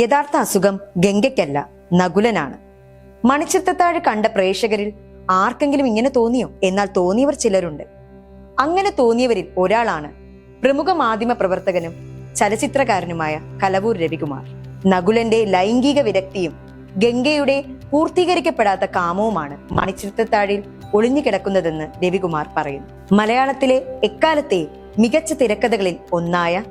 യഥാർത്ഥ അസുഖം ഗംഗയ്ക്കല്ല നകുലനാണ്. മണിച്ചിത്രത്താഴ് കണ്ട പ്രേക്ഷകരിൽ ആർക്കെങ്കിലും ഇങ്ങനെ തോന്നിയോ? എന്നാൽ തോന്നിയവർ ചിലരുണ്ട്. അങ്ങനെ തോന്നിയവരിൽ ഒരാളാണ് പ്രമുഖ മാധ്യമ പ്രവർത്തകനും ചലച്ചിത്രകാരനുമായ കലവൂർ രവികുമാർ. നകുലന്റെ ലൈംഗിക വിരക്തിയും ഗംഗയുടെ പൂർത്തീകരിക്കപ്പെടാത്ത കാമവുമാണ് മണിച്ചിത്രത്താഴിൽ ഒളിഞ്ഞുകിടക്കുന്നതെന്ന് രവികുമാർ പറയുന്നു. മലയാളത്തിലെ എക്കാലത്തെ മികച്ച തിരക്കഥകളിൽ ഒന്നായ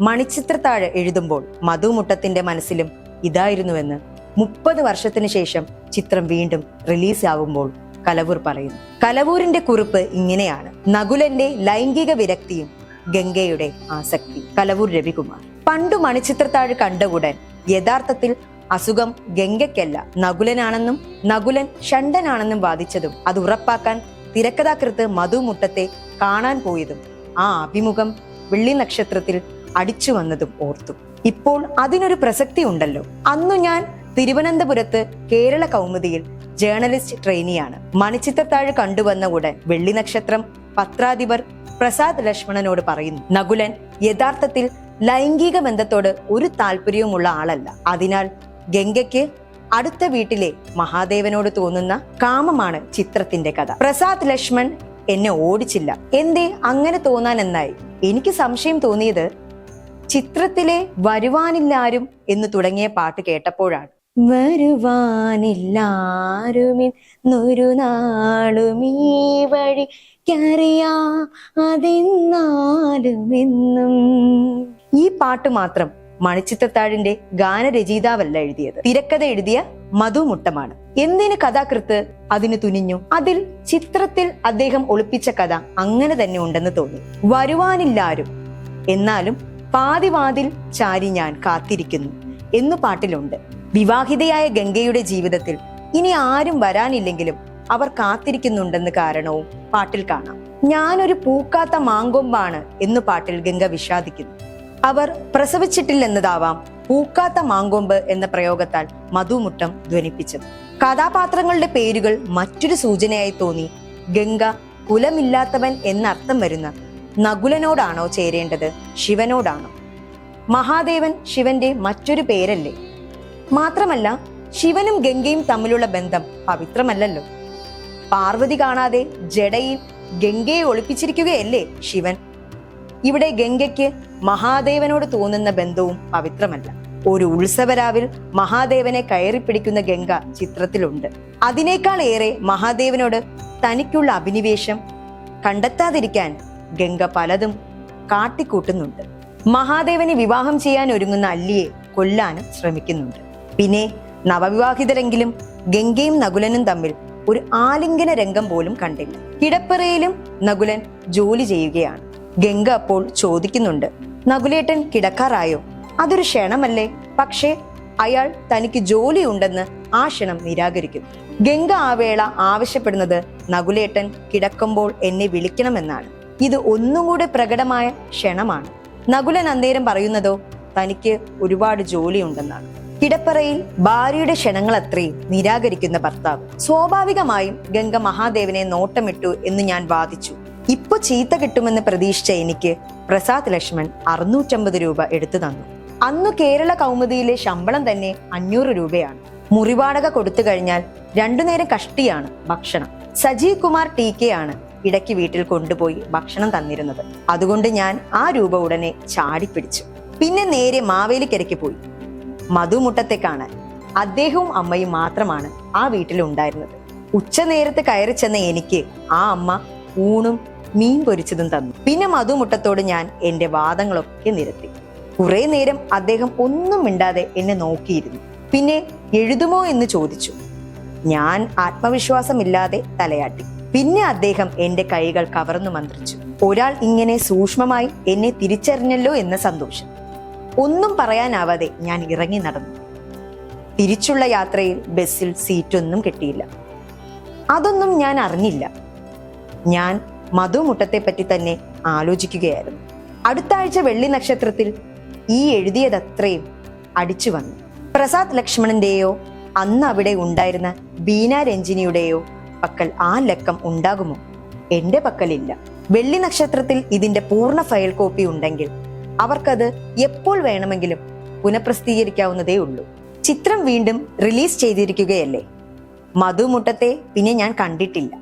മണിച്ചിത്രത്താഴ് എഴുതുമ്പോൾ മധുമുട്ടത്തിന്റെ മനസ്സിലും ഇതായിരുന്നുവെന്ന് മുപ്പത് വർഷത്തിനു ശേഷം ചിത്രം വീണ്ടും റിലീസ് ആകുമ്പോൾ കലവൂർ പറയുന്നു. കലവൂരിന്റെ കുറിപ്പ് ഇങ്ങനെയാണ്. നകുലന്റെ ലൈംഗിക വിരക്തിയും ഗംഗയുടെ ആസക്തി. കലവൂർ രവികുമാർ. പണ്ടു മണിച്ചിത്രത്താഴ് കണ്ട ഉടൻ യഥാർത്ഥത്തിൽ അസുഖം ഗംഗയ്ക്കല്ല നകുലനാണെന്നും നകുലൻ ഷണ്ടനാണെന്നും വാദിച്ചതും അത് ഉറപ്പാക്കാൻ തിരക്കഥാകൃത്ത് മധുമുട്ടത്തെ കാണാൻ പോയതും ആ അഭിമുഖം വെള്ളി നക്ഷത്രത്തിൽ അടിച്ചു വന്നതും ഓർത്തു. ഇപ്പോൾ അതിനൊരു പ്രസക്തി ഉണ്ടല്ലോ. അന്നു ഞാൻ തിരുവനന്തപുരത്ത് കേരള കൗമുദിയിൽ ജേർണലിസ്റ്റ് ട്രെയിനിയാണ്. മണിച്ചിത്രത്താഴ് കണ്ടുവന്ന ഉടൻ വെള്ളി നക്ഷത്രം പത്രാധിപർ പ്രസാദ് ലക്ഷ്മണനോട് പറയുന്നു നകുലൻ യഥാർത്ഥത്തിൽ ലൈംഗിക ബന്ധത്തോട് ഒരു താല്പര്യവുമുള്ള ആളല്ല. അതിനാൽ ഗംഗയ്ക്ക് അടുത്ത വീട്ടിലെ മഹാദേവനോട് തോന്നുന്ന കാമമാണ് ചിത്രത്തിന്റെ കഥ. പ്രസാദ് ലക്ഷ്മൺ എന്നെ ഓടിച്ചില്ല. എന്തേ അങ്ങനെ തോന്നാൻ എന്നായി എനിക്ക് സംശയം തോന്നിയത് ചിത്രത്തിലെ വരുവാനില്ലാരും എന്ന് തുടങ്ങിയ പാട്ട് കേട്ടപ്പോഴാണ്. വരുവാനില്ലാരുമിന്നൊരു ഈ പാട്ട് മാത്രം മണിച്ചിത്രത്താഴിന്റെ ഗാനരചയിതാവല്ല എഴുതിയത്. തിരക്കഥ എഴുതിയ മധു മുട്ടമാണ്. എന്തിന് കഥാകൃത്ത് അതിന് തുനിഞ്ഞു? അതിൽ ചിത്രത്തിൽ അദ്ദേഹം ഒളിപ്പിച്ച കഥ അങ്ങനെ തന്നെ ഉണ്ടെന്ന് തോന്നി. വരുവാനില്ലാരും എന്നാലും പാതിവാതിൽ ചാരി ഞാൻ കാത്തിരിക്കുന്നു എന്നു പാട്ടിലുണ്ട്. വിവാഹിതയായ ഗംഗയുടെ ജീവിതത്തിൽ ഇനി ആരും വരാനില്ലെങ്കിലും അവർ കാത്തിരിക്കുന്നുണ്ടെന്ന് കാരണവും പാട്ടിൽ കാണാം. ഞാനൊരു പൂക്കാത്ത മാങ്കൊമ്പാണ് എന്നു പാട്ടിൽ ഗംഗ വിഷാദിക്കുന്നു. അവർ പ്രസവിച്ചിട്ടില്ലെന്നതാവാം പൂക്കാത്ത മാങ്കൊമ്പ് എന്ന പ്രയോഗത്താൽ മധുമുട്ടം ധ്വനിപ്പിച്ചത്. കഥാപാത്രങ്ങളുടെ പേരുകൾ മറ്റൊരു സൂചനയായി തോന്നി ഗംഗ കുലമില്ലാത്തവൻ എന്നർത്ഥം വരുന്ന നകുലനോടാണോ ചേരേണ്ടത്? ശിവനോടാണോ? മഹാദേവൻ ശിവന്റെ മറ്റൊരു പേരല്ലേ? മാത്രമല്ല ശിവനും ഗംഗയും തമ്മിലുള്ള ബന്ധം പവിത്രമല്ലല്ലോ. പാർവതി കാണാതെ ജടയിൽ ഗംഗയെ ഒളിപ്പിച്ചിരിക്കുകയല്ലേ ശിവൻ? ഇവിടെ ഗംഗയ്ക്ക് മഹാദേവനോട് തോന്നുന്ന ബന്ധവും പവിത്രമല്ല. ഒരു ഉത്സവരാവിൽ മഹാദേവനെ കയറി പിടിക്കുന്ന ഗംഗ ചിത്രത്തിലുണ്ട്. അതിനേക്കാൾ ഏറെ മഹാദേവനോട് തനിക്കുള്ള അഭിനിവേശം കണ്ടെത്താതിരിക്കാൻ ഗംഗ പലതും കാട്ടിക്കൂട്ടുന്നുണ്ട്. മഹാദേവനെ വിവാഹം ചെയ്യാൻ ഒരുങ്ങുന്ന അല്ലിയെ കൊല്ലാനും ശ്രമിക്കുന്നുണ്ട്. പിന്നെ നവവിവാഹിതരെങ്കിലും ഗംഗയും നകുലനും തമ്മിൽ ഒരു ആലിംഗന രംഗം പോലും കണ്ടില്ല. കിടപ്പറയിലും നകുലൻ ജോലി ചെയ്യുകയാണ്. ഗംഗ അപ്പോൾ ചോദിക്കുന്നുണ്ട് നകുലേട്ടൻ കിടക്കാറായോ? അതൊരു ക്ഷണമല്ലേ? പക്ഷേ അയാൾ തനിക്ക് ജോലിയുണ്ടെന്ന് ആ ക്ഷണം നിരാകരിക്കുന്നു. ഗംഗ ആ വേള ആവശ്യപ്പെടുന്നത് നകുലേട്ടൻ കിടക്കുമ്പോൾ എന്നെ വിളിക്കണമെന്നാണ്. ഇത് ഒന്നും കൂടെ പ്രകടമായ ക്ഷണമാണ്. നകുലൻ അന്നേരം പറയുന്നതോ തനിക്ക് ഒരുപാട് ജോലിയുണ്ടെന്നാണ്. കിടപ്പറയിൽ ഭാര്യയുടെ ക്ഷണങ്ങൾ അത്രയും നിരാകരിക്കുന്ന ഭർത്താവ്. സ്വാഭാവികമായും ഗംഗ മഹാദേവനെ നോട്ടമിട്ടു എന്ന് ഞാൻ വാദിച്ചു. ഇപ്പൊ ചീത്ത കിട്ടുമെന്ന് പ്രതീക്ഷിച്ച എനിക്ക് പ്രസാദ് ലക്ഷ്മൺ അറുന്നൂറ്റമ്പത് രൂപ എടുത്തു തന്നു. അന്ന് കേരള കൗമുദിയിലെ ശമ്പളം തന്നെ അഞ്ഞൂറ് രൂപയാണ്. മുറിവാടക കൊടുത്തു കഴിഞ്ഞാൽ രണ്ടു നേരം കഷ്ടിയാണ് ഭക്ഷണം. സജീവ് കുമാർ ടി കെ ആണ് ഇടയ്ക്ക് വീട്ടിൽ കൊണ്ടുപോയി ഭക്ഷണം തന്നിരുന്നത്. അതുകൊണ്ട് ഞാൻ ആ രൂപ ഉടനെ ചാടിപ്പിടിച്ചു. പിന്നെ നേരെ മാവേലിക്കരയ്ക്ക് പോയി. മധുമുട്ടത്തെ കാണാൻ അദ്ദേഹവും അമ്മയും മാത്രമാണ് ആ വീട്ടിൽ ഉണ്ടായിരുന്നത്. ഉച്ച നേരത്ത് കയറി ചെന്ന എനിക്ക് ആ അമ്മ ഊണും മീൻ പൊരിച്ചതും തന്നു. പിന്നെ മധുമുട്ടത്തോട് ഞാൻ എന്റെ വാദങ്ങളൊക്കെ നിരത്തി. കുറെ നേരം അദ്ദേഹം ഒന്നും മിണ്ടാതെ എന്നെ നോക്കിയിരുന്നു. പിന്നെ എഴുതുമോ എന്ന് ചോദിച്ചു. ഞാൻ ആത്മവിശ്വാസമില്ലാതെ തലയാട്ടി. പിന്നെ അദ്ദേഹം എന്റെ കൈകൾ കവർന്നു മന്ത്രിച്ചു. ഒരാൾ ഇങ്ങനെ സൂക്ഷ്മമായി എന്നെ തിരിച്ചറിഞ്ഞല്ലോ എന്ന സന്തോഷം. ഒന്നും പറയാനാവാതെ ഞാൻ ഇറങ്ങി നടന്നു. തിരിച്ചുള്ള യാത്രയിൽ ബസ്സിൽ സീറ്റൊന്നും കിട്ടിയില്ല. അതൊന്നും ഞാൻ അറിഞ്ഞില്ല. ഞാൻ മധുമുട്ടത്തെ പറ്റി തന്നെ ആലോചിക്കുകയായിരുന്നു. അടുത്ത ആഴ്ച വെള്ളി നക്ഷത്രത്തിൽ ഈ എഴുതിയതത്രയും അടിച്ചു വന്നു. പ്രസാദ് ലക്ഷ്മണന്റെയോ അന്ന് അവിടെ ഉണ്ടായിരുന്ന ബീന രഞ്ജിനിയുടെയോ പക്കൽ ആ ലക്കം ഉണ്ടാകുമോ? എന്റെ പക്കലില്ല. വെള്ളി നക്ഷത്രത്തിൽ ഇതിന്റെ പൂർണ ഫയൽ കോപ്പി ഉണ്ടെങ്കിൽ അവർക്കത് എപ്പോൾ വേണമെങ്കിലും പുനഃപ്രസിദ്ധീകരിക്കാവുന്നതേ ഉള്ളൂ. ചിത്രം വീണ്ടും റിലീസ് ചെയ്തിരിക്കുകയല്ലേ? മധുമുട്ടത്തെ പിന്നെ ഞാൻ കണ്ടിട്ടില്ല.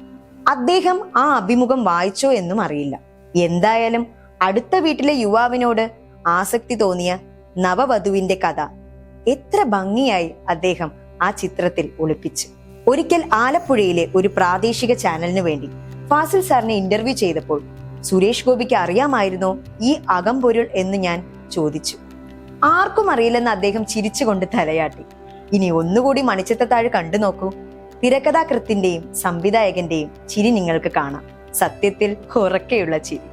അദ്ദേഹം ആ അഭിമുഖം വായിച്ചോ എന്നും അറിയില്ല. എന്തായാലും അടുത്ത വീട്ടിലെ യുവാവിനോട് ആസക്തി തോന്നിയ നവവധുവിന്റെ കഥ എത്ര ഭംഗിയായി അദ്ദേഹം ആ ചിത്രത്തിൽ ഒളിപ്പിച്ചു. ഒരിക്കൽ ആലപ്പുഴയിലെ ഒരു പ്രാദേശിക ചാനലിന് വേണ്ടി ഫാസിൽ സാറിനെ ഇന്റർവ്യൂ ചെയ്തപ്പോൾ സുരേഷ് ഗോപിക്ക് അറിയാമായിരുന്നോ ഈ അകംപൊരുൾ എന്ന് ഞാൻ ചോദിച്ചു. ആർക്കും അറിയില്ലെന്ന് അദ്ദേഹം ചിരിച്ചുകൊണ്ട് തലയാട്ടി. ഇനി ഒന്നുകൂടി മണിച്ചത്തത്താഴ് കണ്ടു നോക്കൂ. തിരക്കഥാകൃത്തിന്റെയും സംവിധായകന്റെയും ചിരി നിങ്ങൾക്ക് കാണാം. സത്യത്തിൽ ഉറക്കെയുള്ള ചിരി.